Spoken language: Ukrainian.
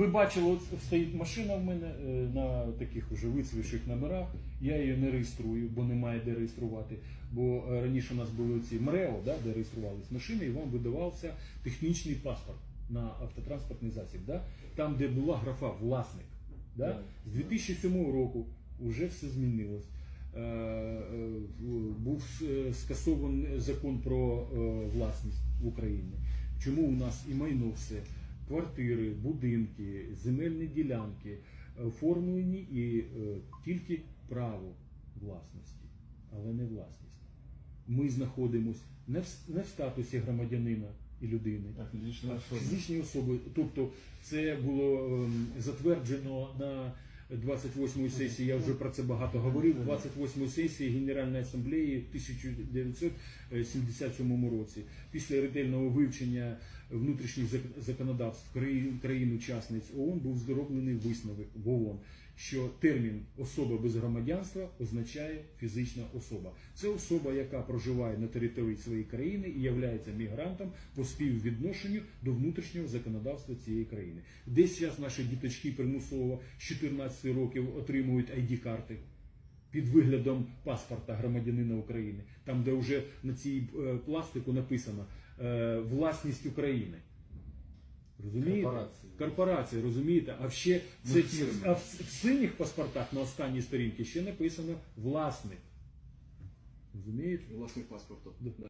ви бачили, от стоїть машина в мене е, на таких уже вицвівших номерах. Я її не реєструю, бо немає де реєструвати. Бо е, раніше у нас були ці МРЕО, да, де реєструвались машини, і вам видавався технічний паспорт на автотранспортний засіб. Да? Там, де була графа власник. Да? Так. З 2007 року вже все змінилось. Е, е, Був скасований закон про е, власність в Україні. Чому у нас і майно все, квартири, будинки, земельні ділянки е, оформлені і е, тільки право власності, але не власність. Ми знаходимося не в, не в статусі громадянина і людини, А фізична особи. фізичні особи. Тобто це було ем, затверджено на 28-ї сесії, я вже про це багато говорив, 28-ї сесії Генеральної асамблеї в 1977 році. Після ретельного вивчення внутрішніх зак- законодавств країн- країн-учасниць ООН був зроблений висновок в ООН, що термін особа без громадянства означає фізична особа. Це особа, яка проживає на території своєї країни і є мігрантом по співвідношенню до внутрішнього законодавства цієї країни. Десь зараз наші діточки примусово з 14 років отримують ID-карти під виглядом паспорта громадянина України, там, де вже на цій е, пластику написано е, власність України. Розумієте? Корпорації. Корпорації, розумієте? А ще Ну, це, а в, в синіх паспортах на останній сторінці ще написано власник. Розумієте? Власник паспорту. Да.